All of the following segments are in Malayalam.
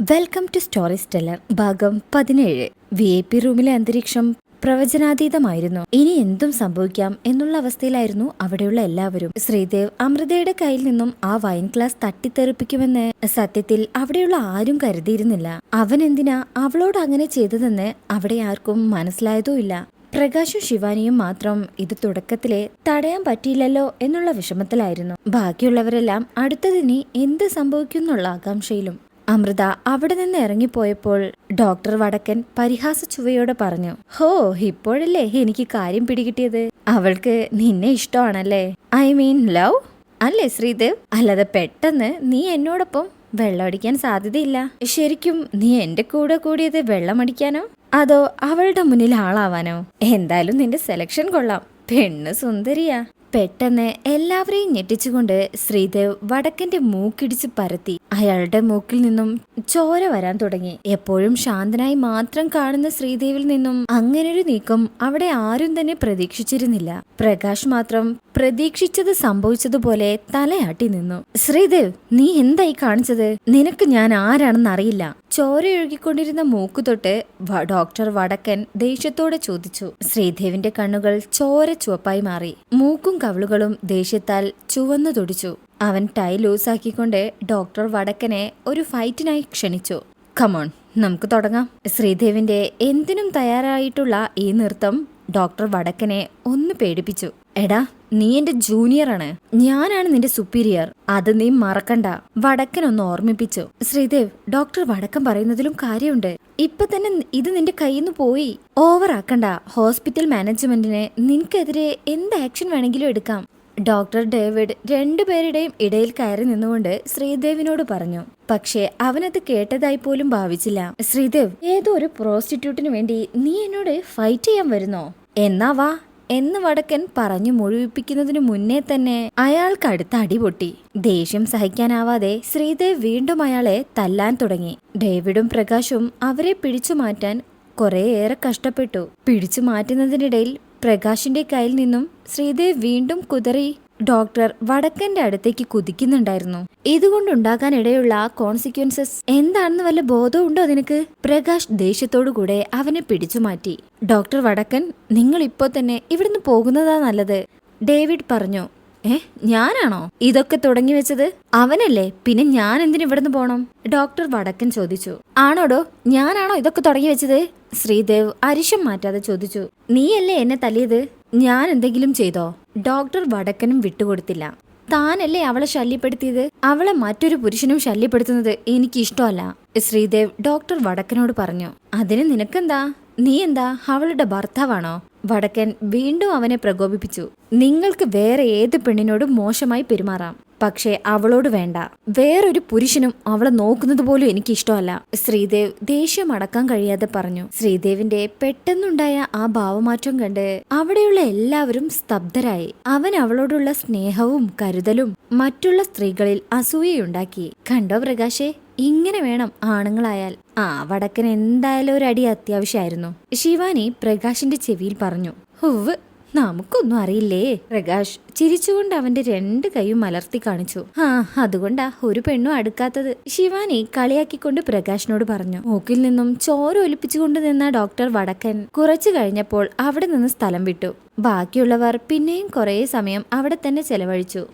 വെൽക്കം ടു സ്റ്റോറി സ്റ്റെല്ലർ ഭാഗം പതിനേഴ്. വി ഐ പി റൂമിലെ അന്തരീക്ഷം പ്രവചനാതീതമായിരുന്നു. ഇനി എന്തും സംഭവിക്കാം എന്നുള്ള അവസ്ഥയിലായിരുന്നു അവിടെയുള്ള എല്ലാവരും. ശ്രീദേവ് അമൃതയുടെ കയ്യിൽ നിന്നും ആ വൈൻ ഗ്ലാസ് തട്ടിത്തെറിപ്പിക്കുമെന്ന് സത്യത്തിൽ അവിടെയുള്ള ആരും കരുതിയിരുന്നില്ല. അവൻ എന്തിനാ അവളോട് അങ്ങനെ ചെയ്തതെന്ന് അവിടെ ആർക്കും മനസ്സിലായതോ ഇല്ല. പ്രകാശും ശിവാനിയും മാത്രം ഇത് തുടക്കത്തിലെ തടയാൻ പറ്റിയില്ലല്ലോ എന്നുള്ള വിഷമത്തിലായിരുന്നു. ബാക്കിയുള്ളവരെല്ലാം അടുത്തതിനി എന്ത് സംഭവിക്കുന്നുള്ള ആകാംക്ഷയിലും അമൃത അവിടെ നിന്ന് ഇറങ്ങിപ്പോയപ്പോൾ ഡോക്ടർ വടക്കൻ പരിഹാസ ചുവയോടെ പറഞ്ഞു ഹോ ഇപ്പോഴല്ലേ എനിക്ക് കാര്യം പിടികിട്ടിയത്? അവൾക്ക് നിന്നെ ഇഷ്ടമാണല്ലേ? ഐ മീൻ ലവ് അല്ലേ ശ്രീദേവ്? അല്ലാതെ പെട്ടെന്ന് നീ എന്നോടൊപ്പം വെള്ളമടിക്കാൻ സാധ്യതയില്ല. ശരിക്കും നീ എന്റെ കൂടെ കൂടിയത് വെള്ളമടിക്കാനോ അതോ അവളുടെ മുന്നിൽ ആളാവാനോ? എന്തായാലും നിന്റെ സെലക്ഷൻ കൊള്ളാം. പെണ്ണ് സുന്ദരിയാ. പെട്ടെന്ന് എല്ലാവരെയും ഞെട്ടിച്ചുകൊണ്ട് ശ്രീദേവ് വടക്കന്റെ മൂക്കിടിച്ച് പരത്തി. അയാളുടെ മൂക്കിൽ നിന്നും ചോര വരാൻ തുടങ്ങി. എപ്പോഴും ശാന്തനായി മാത്രം കാണുന്ന ശ്രീദേവിൽ നിന്നും അങ്ങനൊരു നീക്കം അവിടെ ആരും തന്നെ പ്രതീക്ഷിച്ചിരുന്നില്ല. പ്രകാശ് മാത്രം പ്രതീക്ഷിച്ചത് സംഭവിച്ചതുപോലെ തലയാട്ടി നിന്നു. ശ്രീദേവ് നീ എന്തായി കാണിച്ചത്? നിനക്ക് ഞാൻ ആരാണെന്ന് അറിയില്ല. ചോര ഒഴുകിക്കൊണ്ടിരുന്ന മൂക്കു തൊട്ട് ഡോക്ടർ വടക്കൻ ദേഷ്യത്തോടെ ചോദിച്ചു. ശ്രീദേവിന്റെ കണ്ണുകൾ ചോര ചുവപ്പായി മാറി. മൂക്കും കവിളുകളും ദേഷ്യത്താൽ ചുവന്നു തുടിച്ചു. അവൻ ടൈ ലൂസാക്കിക്കൊണ്ട് ഡോക്ടർ വടക്കനെ ഒരു ഫൈറ്റിനായി ക്ഷണിച്ചു. കമോൺ നമുക്ക് തുടങ്ങാം. ശ്രീദേവിന്റെ എന്തിനും തയ്യാറായിട്ടുള്ള ഈ നൃത്തം ഡോക്ടർ വടക്കനെ ഒന്ന് പേടിപ്പിച്ചു. എടാ നീ എന്റെ ജൂനിയറാണ് ഞാനാണ് നിന്റെ സുപ്പീരിയർ അത് നീ മറക്കണ്ട. വടക്കൻ ഒന്ന് ഓർമ്മിപ്പിച്ചു. ശ്രീദേവ് ഡോക്ടർ വടക്കൻ പറയുന്നതിലും കാര്യമുണ്ട്. ഇപ്പൊ തന്നെ ഇത് നിന്റെ കയ്യിൽ നിന്ന് പോയി ഓവറാക്കണ്ട ഹോസ്പിറ്റൽ മാനേജ്മെന്റിന് നിനക്കെതിരെ എന്ത് ആക്ഷൻ വേണമെങ്കിലും എടുക്കാം. ഡോക്ടർ ഡേവിഡ് രണ്ടുപേരുടെയും ഇടയിൽ കയറി നിന്നുകൊണ്ട് ശ്രീദേവിനോട് പറഞ്ഞു പക്ഷേ അവനത് കേട്ടതായി പോലും ഭാവിച്ചില്ല. ശ്രീദേവ് ഏതോ ഒരു പ്രോസ്റ്റിറ്റ്യൂട്ടിന് വേണ്ടി നീ എന്നോട് ഫൈറ്റ് ചെയ്യാൻ വരുന്നോ? എന്നാ വാ എന്ന് വടക്കൻ പറഞ്ഞു മുഴുവിപ്പിക്കുന്നതിനു മുന്നേ തന്നെ അയാൾക്ക് അടുത്ത അടിപൊട്ടി ദേഷ്യം സഹിക്കാനാവാതെ ശ്രീദേവ് വീണ്ടും അയാളെ തല്ലാൻ തുടങ്ങി. ഡേവിഡും പ്രകാശും അവരെ പിടിച്ചു മാറ്റാൻ കുറേയേറെ കഷ്ടപ്പെട്ടു. പിടിച്ചു മാറ്റുന്നതിനിടയിൽ പ്രകാശിന്റെ കയ്യിൽ നിന്നും ശ്രീദേവ് വീണ്ടും കുതറി ഡോക്ടർ വടക്കന്റെ അടുത്തേക്ക് കുതിക്കുന്നുണ്ടായിരുന്നു. ഇതുകൊണ്ടുണ്ടാകാനിടയുള്ള കോൺസിക്വൻസസ് എന്താണെന്ന് വല്ല ബോധമുണ്ടോ നിനക്ക്? പ്രകാശ് ദേഷ്യത്തോടുകൂടെ അവനെ പിടിച്ചു മാറ്റി. ഡോക്ടർ വടക്കൻ നിങ്ങൾ ഇപ്പോ തന്നെ ഇവിടുന്ന് പോകുന്നതാ നല്ലത്. ഡേവിഡ് പറഞ്ഞു ഏ ഞാനാണോ? ഇതൊക്കെ തുടങ്ങി വെച്ചത്? അവനല്ലേ? പിന്നെ ഞാൻ എന്തിനു ഇവിടുന്ന് പോണം? ഡോക്ടർ വടക്കൻ ചോദിച്ചു ആണോടോ? ഞാനാണോ ഇതൊക്കെ തുടങ്ങി വെച്ചത്? ശ്രീദേവ് അരിശം മാറ്റാതെ ചോദിച്ചു നീയല്ലേ എന്നെ തല്ലിയത്? ഞാൻ എന്തെങ്കിലും ചെയ്തോ? ഡോക്ടർ വടക്കനും വിട്ടുകൊടുത്തില്ല. താനല്ലേ അവളെ ശല്യപ്പെടുത്തിയത്? അവളെ മറ്റൊരു പുരുഷനും ശല്യപ്പെടുത്തുന്നത് എനിക്ക് ഇഷ്ടമല്ല ശ്രീദേവ് ഡോക്ടർ വടക്കനോട് പറഞ്ഞു അതിന് നിനക്കെന്താ? നീ എന്താ അവളുടെ ഭർത്താവാണോ? വടക്കൻ വീണ്ടും അവനെ പ്രകോപിപ്പിച്ചു നിങ്ങൾക്ക് വേറെ ഏത് പെണ്ണിനോടും മോശമായി പെരുമാറാം. പക്ഷേ അവളോട് വേണ്ട. വേറൊരു പുരുഷനും അവളെ നോക്കുന്നത് പോലും എനിക്ക് ഇഷ്ടമല്ല ശ്രീദേവ് ദേഷ്യം അടക്കാൻ കഴിയാതെ പറഞ്ഞു. ശ്രീദേവിന്റെ പെട്ടെന്നുണ്ടായ ആ ഭാവമാറ്റം കണ്ട് അവിടെയുള്ള എല്ലാവരും സ്തബ്ധരായി. അവൻ അവളോടുള്ള സ്നേഹവും കരുതലും മറ്റുള്ള സ്ത്രീകളിൽ അസൂയയുണ്ടാക്കി. കണ്ടോ പ്രകാശേ? ഇങ്ങനെ വേണം ആണുങ്ങളായാൽ. ആ വടക്കൻ എന്തായാലും ഒരു അടി അത്യാവശ്യമായിരുന്നു. ശിവാനി പ്രകാശിന്റെ ചെവിയിൽ പറഞ്ഞു. ഹുവ് നമുക്കൊന്നും അറിയില്ലേ? പ്രകാശ് ചിരിച്ചുകൊണ്ട് അവന്റെ രണ്ട് കൈയും മലർത്തി കാണിച്ചു. ആ അതുകൊണ്ടാ ഒരു പെണ്ണും അടുക്കാത്തത്. ശിവാനി കളിയാക്കിക്കൊണ്ട് പ്രകാശിനോട് പറഞ്ഞു. മൂക്കിൽ നിന്നും ചോര ഒലിപ്പിച്ചുകൊണ്ട് നിന്ന ഡോക്ടർ വടക്കൻ കുറച്ചു കഴിഞ്ഞപ്പോൾ അവിടെ നിന്ന് സ്ഥലം വിട്ടു. ബാക്കിയുള്ളവർ പിന്നെയും കുറേ സമയം അവിടെ തന്നെ ചെലവഴിച്ചു.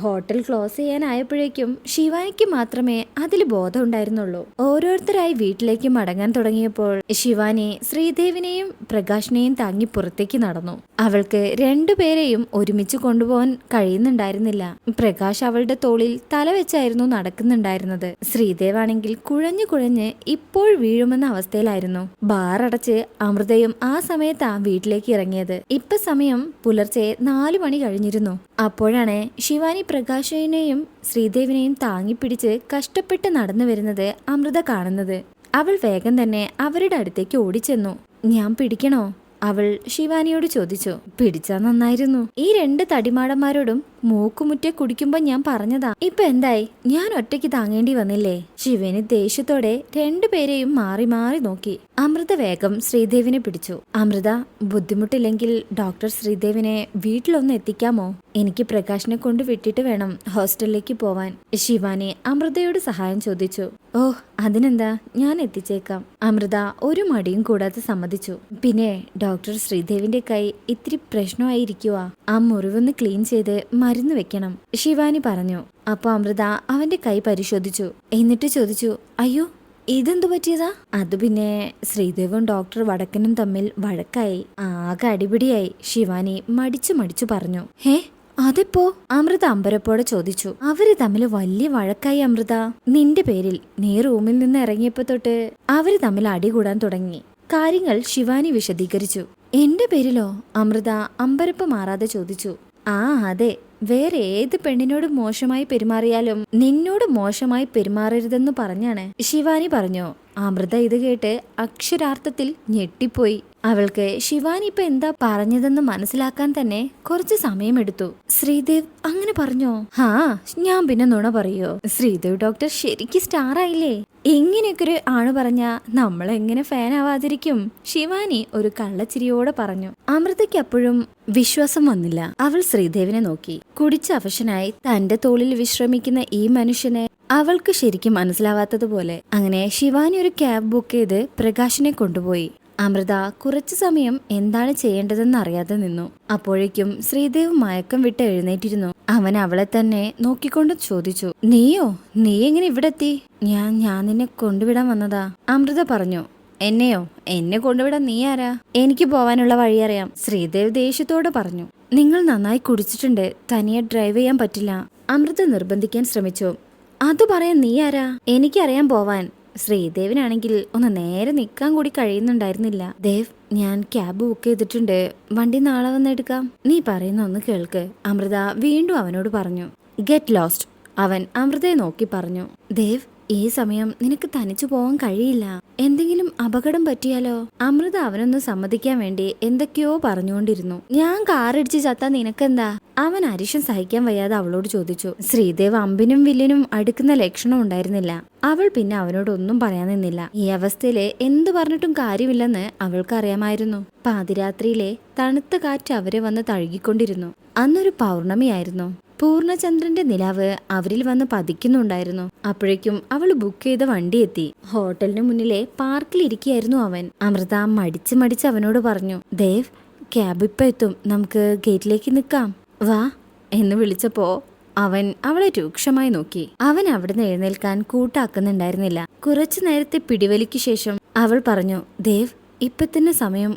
ഹോട്ടൽ ക്ലോസ് ചെയ്യാനായപ്പോഴേക്കും ശിവാനിക്ക് മാത്രമേ അതിൽ ബോധമുണ്ടായിരുന്നുള്ളൂ. ഓരോരുത്തരായി വീട്ടിലേക്ക് മടങ്ങാൻ തുടങ്ങിയപ്പോൾ ശിവാനി ശ്രീദേവിനെയും പ്രകാശിനെയും താങ്ങി പുറത്തേക്ക് നടന്നു. അവൾക്ക് രണ്ടുപേരെയും ഒരുമിച്ച് കൊണ്ടുപോകാൻ കഴിയുന്നുണ്ടായിരുന്നില്ല. പ്രകാശ് അവളുടെ തോളിൽ തല വെച്ചായിരുന്നു നടക്കുന്നുണ്ടായിരുന്നത്. ശ്രീദേവാണെങ്കിൽ കുഴഞ്ഞു കുഴഞ്ഞ് ഇപ്പോൾ വീഴുമെന്ന അവസ്ഥയിലായിരുന്നു. ബാർ അടച്ച് അമൃതയും ആ സമയത്താ വീട്ടിലേക്ക് ഇറങ്ങിയത്. ഇപ്പൊ സമയം പുലർച്ചെ നാലു മണി കഴിഞ്ഞിരുന്നു. അപ്പോഴാണ് ശിവാനി പ്രകാശിനെയും ശ്രീദേവിനെയും താങ്ങിപ്പിടിച്ച് കഷ്ടപ്പെട്ട് നടന്നു വരുന്നത് അമൃത കാണുന്നത്. അവൾ വേഗം തന്നെ അവരുടെ അടുത്തേക്ക് ഓടിച്ചെന്നു. ഞാൻ പിടിക്കണോ? അവൾ ശിവാനിയോട് ചോദിച്ചു. പിടിച്ചാ നന്നായിരുന്നു. ഈ രണ്ട് തടിമാടന്മാരോടും മൂക്കുമുറ്റെ കുടിക്കുമ്പോ ഞാൻ പറഞ്ഞതാ. ഇപ്പൊ എന്തായി? ഞാൻ ഒറ്റയ്ക്ക് താങ്ങേണ്ടി വന്നില്ലേ? ശിവന് ദേഷ്യത്തോടെ രണ്ടുപേരെയും മാറി മാറി നോക്കി. അമൃത വേഗം ശ്രീദേവിനെ പിടിച്ചു. അമൃത ബുദ്ധിമുട്ടില്ലെങ്കിൽ ഡോക്ടർ ശ്രീദേവിനെ വീട്ടിലൊന്ന് എത്തിക്കാമോ? എനിക്ക് പ്രകാശിനെ കൊണ്ട് വിട്ടിട്ട് വേണം ഹോസ്റ്റലിലേക്ക് പോവാൻ. ശിവാനി അമൃതയോട് സഹായം ചോദിച്ചു. ഓഹ് അതിനെന്താ? ഞാൻ എത്തിച്ചേക്കാം. അമൃത ഒരു മടിയും കൂടാതെ സമ്മതിച്ചു. പിന്നെ ഡോക്ടർ ശ്രീദേവിന്റെ കൈ ഇത്തിരി പ്രശ്നമായിരിക്കുക ആ മുറിവൊന്ന് ക്ലീൻ ചെയ്ത് മരുന്ന് വെക്കണം. ശിവാനി പറഞ്ഞു. അപ്പോൾ അമൃത അവന്റെ കൈ പരിശോധിച്ചു. എന്നിട്ട് ചോദിച്ചു അയ്യോ ഇതെന്തു പറ്റിയതാ? അത് പിന്നെ ശ്രീദേവും ഡോക്ടർ വടക്കനും തമ്മിൽ വഴക്കായി. ആകെ അടിപിടിയായി. ശിവാനി മടിച്ചു മടിച്ചു പറഞ്ഞു. ഹേ അതിപ്പോ? അമൃത അമ്പരപ്പോടെ ചോദിച്ചു. അവർ തമ്മിൽ വലിയ വഴക്കായി അമൃത. നിന്റെ പേരിൽ. നീ റൂമിൽ നിന്ന് ഇറങ്ങിയപ്പോ തൊട്ട് അവർ തമ്മിൽ അടി കൂടാൻ തുടങ്ങി. കാര്യങ്ങൾ ശിവാനി വിശദീകരിച്ചു. എന്റെ പേരിലോ? അമൃത അമ്പരപ്പ് മാറാതെ ചോദിച്ചു. ആ അതെ. വേറെ ഏത് പെണ്ണിനോട് മോശമായി പെരുമാറിയാലും നിന്നോട് മോശമായി പെരുമാറരുതെന്ന് പറഞ്ഞാണ്. ശിവാനി പറഞ്ഞു അമൃത ഇത് കേട്ട് അക്ഷരാർത്ഥത്തിൽ ഞെട്ടിപ്പോയി. അവൾക്ക് ശിവാനി ഇപ്പൊ എന്താ പറഞ്ഞതെന്ന് മനസ്സിലാക്കാൻ തന്നെ കുറച്ച് സമയമെടുത്തു. ശ്രീദേവ് അങ്ങനെ പറഞ്ഞോ? ഹാ ഞാൻ പിന്നെ നുണ പറയോ? ശ്രീദേവ് ഡോക്ടർ ശരിക്ക് സ്റ്റാർ ആയില്ലേ ഇങ്ങനെയൊക്കെ ഒരു ആണ് പറഞ്ഞ നമ്മൾ എങ്ങനെ ഫാൻ ആവാതിരിക്കും? ശിവാനി ഒരു കള്ളച്ചിരിയോടെ പറഞ്ഞു. അമൃതയ്ക്ക് അപ്പോഴും വിശ്വാസം വന്നില്ല. അവൾ ശ്രീദേവിനെ നോക്കി. കുടിച്ച അവശനായി തന്റെ തോളിൽ വിശ്രമിക്കുന്ന ഈ മനുഷ്യനെ അവൾക്ക് ശരിക്കും മനസ്സിലാവാത്തതുപോലെ അങ്ങനെ ശിവാനി ഒരു ക്യാബ് ബുക്ക് ചെയ്ത് പ്രകാശിനെ കൊണ്ടുപോയി. അമൃത കുറച്ചു സമയം എന്താണ് ചെയ്യേണ്ടതെന്ന് അറിയാതെ നിന്നു. അപ്പോഴേക്കും ശ്രീദേവ് മയക്കം വിട്ട് എഴുന്നേറ്റിരുന്നു. അവൻ അവളെ തന്നെ നോക്കിക്കൊണ്ട് ചോദിച്ചു നീയോ? നീ എങ്ങനെ ഇവിടെ എത്തി? ഞാൻ ഞാൻ നിന്നെ കൊണ്ടുവിടാൻ വന്നതാ അമൃത പറഞ്ഞു. എന്നെയോ? എന്നെ കൊണ്ടുവിടാൻ നീ ആരാ? എനിക്ക് പോവാനുള്ള വഴിയറിയാം ശ്രീദേവ് ദേഷ്യത്തോട് പറഞ്ഞു. നിങ്ങൾ നന്നായി കുടിച്ചിട്ടുണ്ട്. തനിയെ ഡ്രൈവ് ചെയ്യാൻ പറ്റില്ല. അമൃത നിർബന്ധിക്കാൻ ശ്രമിച്ചു. അത് പറയാൻ നീ ആരാ? എനിക്കറിയാൻ പോവാൻ. ശ്രീദേവിനാണെങ്കിൽ ഒന്ന് നേരെ നിൽക്കാൻ കൂടി കഴിയുന്നുണ്ടായിരുന്നില്ല. ദേവ് ഞാൻ ക്യാബ് ബുക്ക് ചെയ്തിട്ടുണ്ട്. വണ്ടി നാളെ വന്നെടുക്കാം നീ പറയുന്ന ഒന്ന് കേൾക്ക്. അമൃത വീണ്ടും അവനോട് പറഞ്ഞു. ഗെറ്റ് ലോസ്റ്റ് അവൻ അമൃതയെ നോക്കി പറഞ്ഞു. ദേവ് ഈ സമയം നിനക്ക് തനിച്ചു പോവാൻ കഴിയില്ല. എന്തെങ്കിലും അപകടം പറ്റിയാലോ? അമൃത അവനൊന്ന് സമ്മതിക്കാൻ വേണ്ടി എന്തൊക്കെയോ പറഞ്ഞുകൊണ്ടിരുന്നു. ഞാൻ കാറിടിച്ച് ചത്താ നിനക്കെന്താ? അവൻ അരിശം സഹിക്കാൻ വയ്യാതെ അവളോട് ചോദിച്ചു. ശ്രീദേവ് അമ്പിനും വില്ലിനും അടുക്കുന്ന ലക്ഷണം ഉണ്ടായിരുന്നില്ല. അവൾ പിന്നെ അവനോട് ഒന്നും പറയാൻ നിന്നില്ല. ഈ അവസ്ഥയിൽ എന്തു പറഞ്ഞിട്ടും കാര്യമില്ലെന്ന് അവൾക്കറിയാമായിരുന്നു. പാതിരാത്രിയിലെ തണുത്ത കാറ്റ് അവരെ വന്ന് തഴുകിക്കൊണ്ടിരുന്നു. അന്നൊരു പൗർണമിയായിരുന്നു. പൂർണചന്ദ്രന്റെ നിലാവ് അവരിൽ വന്ന് പതിക്കുന്നുണ്ടായിരുന്നു. അപ്പോഴേക്കും അവൾ ബുക്ക് ചെയ്ത വണ്ടി എത്തി. ഹോട്ടലിന് മുന്നിലെ പാർക്കിൽ ഇരിക്കുകയായിരുന്നു അവൻ. അമൃത മടിച്ച് മടിച്ച് അവനോട് പറഞ്ഞു ദേവ് ക്യാബ് ഇപ്പൊ എത്തും. നമുക്ക് ഗേറ്റിലേക്ക് നിൽക്കാം. വാ എന്ന് വിളിച്ചപ്പോ അവൻ അവളെ രൂക്ഷമായി നോക്കി. അവൻ അവിടുന്ന് എഴുന്നേൽക്കാൻ കൂട്ടാക്കുന്നുണ്ടായിരുന്നില്ല. കുറച്ചു നേരത്തെ പിടിവലിക്ക് ശേഷം അവൾ പറഞ്ഞു ദേവ് ഇപ്പൊ തന്നെ സമയം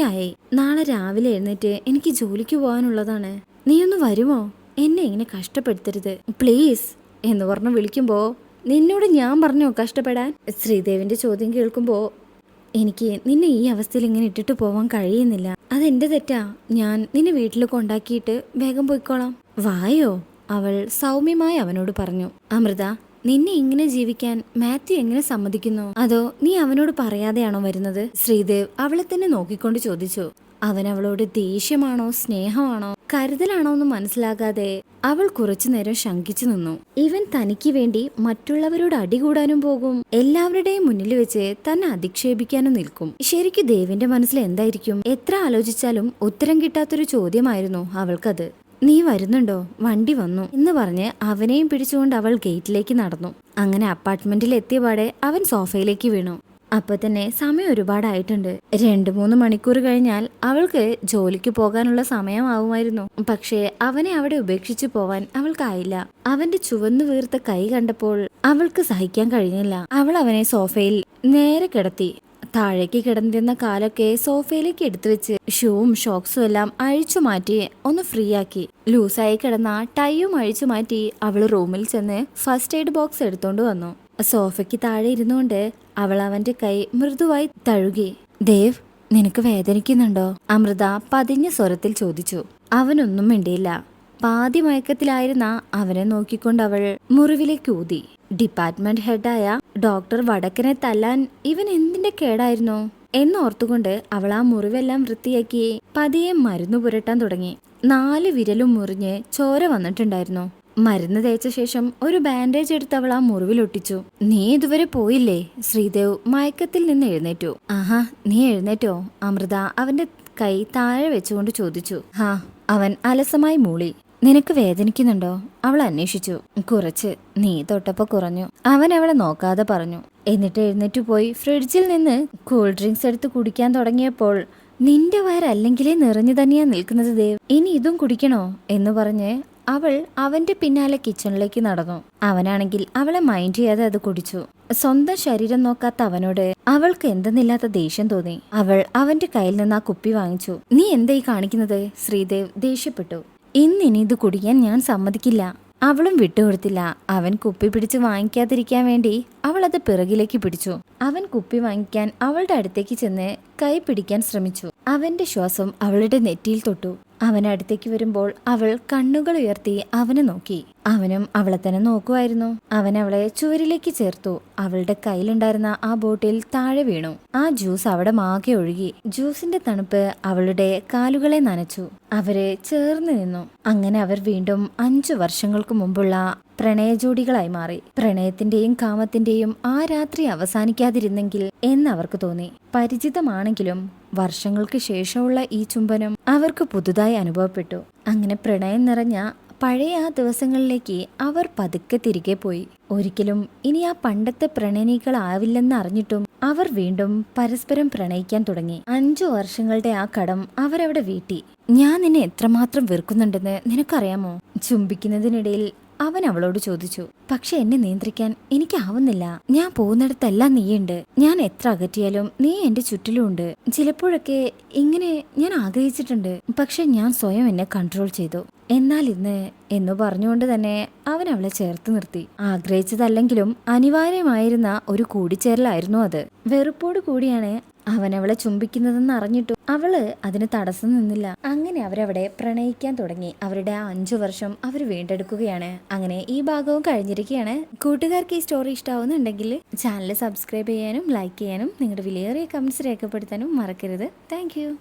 ആയി. നാളെ രാവിലെ എഴുന്നേറ്റ് എനിക്ക് ജോലിക്ക് പോകാനുള്ളതാണ്. നീ ഒന്ന് വരുമോ? എന്നെ ഇങ്ങനെ കഷ്ടപ്പെടുത്തരുത്. പ്ലീസ് എന്ന് പറഞ്ഞ് വിളിക്കുമ്പോൾ നിന്നോട് ഞാൻ പറഞ്ഞോ കഷ്ടപ്പെടാൻ? ശ്രീദേവിന്റെ ചോദ്യം കേൾക്കുമ്പോൾ എനിക്ക് നിന്നെ ഈ അവസ്ഥയിൽ ഇങ്ങനെ ഇട്ടിട്ട് പോവാൻ കഴിയുന്നില്ല. അതെന്റെ തെറ്റാ. ഞാൻ നിന്നെ വീട്ടിൽ കൊണ്ടാക്കിയിട്ട് വേഗം പോയിക്കോളാം. വായോ അവൾ സൗമ്യമായി അവനോട് പറഞ്ഞു. അമൃത നിന്നെ ഇങ്ങനെ ജീവിക്കാൻ മാത്യു എങ്ങനെ സമ്മതിക്കുന്നു? അതോ നീ അവനോട് പറയാതെയാണോ വരുന്നത്? ശ്രീദേവ് അവളെ തന്നെ നോക്കിക്കൊണ്ട് ചോദിച്ചു. അവൻ അവളോട് ദേഷ്യമാണോ സ്നേഹമാണോ കരുതലാണോ എന്ന് മനസ്സിലാകാതെ അവൾ കുറച്ചു നേരം ശങ്കിച്ചു നിന്നു. ഇവൻ തനിക്ക് വേണ്ടി മറ്റുള്ളവരോട് അടികൂടാനും പോകും. എല്ലാവരുടെയും മുന്നിൽ വെച്ച് തന്നെ അധിക്ഷേപിക്കാനും നിൽക്കും. ശരിക്കും ദേവിന്റെ മനസ്സിൽ എന്തായിരിക്കും? എത്ര ആലോചിച്ചാലും ഉത്തരം കിട്ടാത്തൊരു ചോദ്യമായിരുന്നു അവൾക്കത്. നീ വരുന്നുണ്ടോ? വണ്ടി വന്നു എന്ന് പറഞ്ഞ് അവനെയും പിടിച്ചുകൊണ്ട് അവൾ ഗേറ്റിലേക്ക് നടന്നു. അങ്ങനെ അപ്പാർട്ട്മെന്റിൽ എത്തിയപാടെ അവൻ സോഫയിലേക്ക് വീണു. അപ്പൊ തന്നെ സമയം ഒരുപാടായിട്ടുണ്ട്. രണ്ടു മൂന്ന് മണിക്കൂർ കഴിഞ്ഞാൽ അവൾക്ക് ജോലിക്ക് പോകാനുള്ള സമയമാവുമായിരുന്നു. പക്ഷേ അവനെ അവിടെ ഉപേക്ഷിച്ചു പോവാൻ അവൾക്കായില്ല. അവന്റെ ചുവന്നു വീർത്ത കൈ കണ്ടപ്പോൾ അവൾക്ക് സഹിക്കാൻ കഴിഞ്ഞില്ല. അവൾ അവനെ സോഫയിൽ നേരെ കിടത്തി. താഴേക്ക് കിടന്നിരുന്ന കാലൊക്കെ സോഫയിലേക്ക് എടുത്തു വെച്ച് ഷൂവും ഷോക്സും എല്ലാം അഴിച്ചു മാറ്റി ഒന്ന് ഫ്രീ ആക്കി ലൂസായി കിടന്ന ടൈയും അഴിച്ചു മാറ്റി അവൾ റൂമിൽ ചെന്ന് ഫസ്റ്റ് എയ്ഡ് ബോക്സ് എടുത്തോണ്ട് വന്നു. സോഫയ്ക്ക് താഴെ ഇരുന്നുകൊണ്ട് അവൾ അവന്റെ കൈ മൃദുവായി തഴുകി. ദേവ് നിനക്ക് വേദനിക്കുന്നുണ്ടോ? അമൃത പതിഞ്ഞ സ്വരത്തിൽ ചോദിച്ചു. അവനൊന്നും മിണ്ടിയില്ല. പാതി മയക്കത്തിലായിരുന്ന അവനെ നോക്കിക്കൊണ്ട് അവൾ മുറിവിലേക്ക് ഊതി. ഡിപ്പാർട്ട്മെന്റ് ഹെഡായ ഡോക്ടർ വടക്കനെ തല്ലാൻ ഇവൻ എന്തിന്റെ കേടായിരുന്നു? എന്നോർത്തുകൊണ്ട് അവൾ ആ മുറിവെല്ലാം വൃത്തിയാക്കി പതിയെ മരുന്നു പുരട്ടാൻ തുടങ്ങി. നാല് വിരലും മുറിഞ്ഞ് ചോര വന്നിട്ടുണ്ടായിരുന്നു. മരുന്ന് തേച്ച ശേഷം ഒരു ബാൻഡേജ് എടുത്ത് അവൾ ആ മുറിവിലൊട്ടിച്ചു നീ ഇതുവരെ പോയില്ലേ? ശ്രീദേവ് മയക്കത്തിൽ നിന്ന് എഴുന്നേറ്റു. ആഹാ നീ എഴുന്നേറ്റോ? അമൃത അവന്റെ കൈ താഴെ വെച്ചുകൊണ്ട് ചോദിച്ചു. ഹാ അവൻ അലസമായി മൂളി. നിനക്ക് വേദനിക്കുന്നുണ്ടോ? അവൾ അന്വേഷിച്ചു. കുറച്ച്. നീ തൊട്ടപ്പോ കുറഞ്ഞു. അവൻ അവളെ നോക്കാതെ പറഞ്ഞു. എന്നിട്ട് എഴുന്നേറ്റ് പോയി. ഫ്രിഡ്ജിൽ നിന്ന് കൂൾ ഡ്രിങ്ക്സ് എടുത്ത് കുടിക്കാൻ തുടങ്ങിയപ്പോൾ നിന്റെ വയറല്ലെങ്കിലേ നിറഞ്ഞു തന്നെയാ നിൽക്കുന്നത് ദേവ്. ഇനി ഇതും കുടിക്കണോ? എന്ന് പറഞ്ഞ് അവൾ അവന്റെ പിന്നാലെ കിച്ചണിലേക്ക് നടന്നു. അവനാണെങ്കിൽ അവളെ മൈൻഡ് ചെയ്യാതെ അത് കുടിച്ചു. സ്വന്തം ശരീരം നോക്കാത്ത അവനോട് അവൾക്ക് എന്തെന്നില്ലാത്ത ദേഷ്യം തോന്നി. അവൾ അവന്റെ കയ്യിൽ നിന്ന് ആ കുപ്പി വാങ്ങിച്ചു. നീ എന്തായി കാണിക്കുന്നത്? ശ്രീദേവ് ദേഷ്യപ്പെട്ടു. ഇന്നിനി ഇത് കുടിക്കാൻ ഞാൻ സമ്മതിക്കില്ല. അവളും വിട്ടുകൊടുത്തില്ല. അവൻ കുപ്പി പിടിച്ച് വാങ്ങിക്കാതിരിക്കാൻ വേണ്ടി അവൾ അത് പിറകിലേക്ക് പിടിച്ചു. അവൻ കുപ്പി വാങ്ങിക്കാൻ അവളുടെ അടുത്തേക്ക് ചെന്ന് കൈ പിടിക്കാൻ ശ്രമിച്ചു. അവന്റെ ശ്വാസം അവളുടെ നെറ്റിയിൽ തൊട്ടു. അവൻ അടുത്തേക്ക് വരുമ്പോൾ അവൾ കണ്ണുകൾ ഉയർത്തി അവനെ നോക്കി. അവനും അവളെ തന്നെ നോക്കുമായിരുന്നു. അവൻ അവളെ ചുവരിലേക്ക് ചേർത്തു. അവളുടെ കയ്യിലുണ്ടായിരുന്ന ആ ബോട്ടിൽ താഴെ വീണു. ആ ജ്യൂസ് അവിടെ മാകെ ഒഴുകി. ജ്യൂസിന്റെ തണുപ്പ് അവളുടെ കാലുകളെ നനച്ചു. അവരെ ചേർന്ന് നിന്നു. അങ്ങനെ അവർ വീണ്ടും അഞ്ചു വർഷങ്ങൾക്ക് മുമ്പുള്ള പ്രണയജോഡികളായി മാറി. പ്രണയത്തിന്റെയും കാമത്തിന്റെയും ആ രാത്രി അവസാനിക്കാതിരുന്നെങ്കിൽ എന്നവർക്ക് തോന്നി. പരിചിതമാണെങ്കിലും വർഷങ്ങൾക്ക് ശേഷമുള്ള ഈ ചുംബനം അവർക്ക് പുതുതായി അനുഭവപ്പെട്ടു. അങ്ങനെ പ്രണയം നിറഞ്ഞ പഴയ ആ ദിവസങ്ങളിലേക്ക് അവർ പതുക്കെ തിരികെ പോയി. ഒരിക്കലും ഇനി ആ പണ്ടത്തെ പ്രണയിനികളാവില്ലെന്ന് അറിഞ്ഞിട്ടും അവർ വീണ്ടും പരസ്പരം പ്രണയിക്കാൻ തുടങ്ങി. അഞ്ചു വർഷങ്ങളുടെ ആ കടം അവരവിടെ വീട്ടി. ഞാൻ നിന്നെ എത്രമാത്രം വെറുക്കുന്നുണ്ടെന്ന് നിനക്കറിയാമോ? ചുംബിക്കുന്നതിനിടയിൽ അവൻ അവളോട് ചോദിച്ചു പക്ഷെ എന്നെ നിയന്ത്രിക്കാൻ എനിക്കാവുന്നില്ല. ഞാൻ പോകുന്നിടത്തെല്ലാം നീയുണ്ട്. ഞാൻ എത്ര അകറ്റിയാലും നീ എന്റെ ചുറ്റിലുമുണ്ട് ചിലപ്പോഴൊക്കെ ഇങ്ങനെ ഞാൻ ആഗ്രഹിച്ചിട്ടുണ്ട്. പക്ഷെ ഞാൻ സ്വയം എന്നെ കൺട്രോൾ ചെയ്തു. എന്നാൽ ഇന്ന് എന്നു പറഞ്ഞുകൊണ്ട് തന്നെ അവൻ അവളെ ചേർത്ത് നിർത്തി. ആഗ്രഹിച്ചതല്ലെങ്കിലും അനിവാര്യമായിരുന്ന ഒരു കൂടിച്ചേരലായിരുന്നു അത്. വെറുപ്പോട് കൂടിയാണ് അവൻ അവളെ ചുംബിക്കുന്നതെന്ന് അറിഞ്ഞിട്ടും അവൾ അതിന് തടസ്സം നിന്നില്ല. അങ്ങനെ അവരവിടെ പ്രണയിക്കാൻ തുടങ്ങി. അവരുടെ ആ അഞ്ചു വർഷം അവർ വീണ്ടെടുക്കുകയാണ്. അങ്ങനെ ഈ ഭാഗവും കഴിഞ്ഞിരിക്കുകയാണ്. കൂട്ടുകാർക്ക് ഈ സ്റ്റോറി ഇഷ്ടാവുന്നുണ്ടെങ്കിൽ ചാനൽ സബ്സ്ക്രൈബ് ചെയ്യാനും ലൈക്ക് ചെയ്യാനും നിങ്ങളുടെ വിലയേറിയ കമൻസ് രേഖപ്പെടുത്താനും മറക്കരുത്. താങ്ക്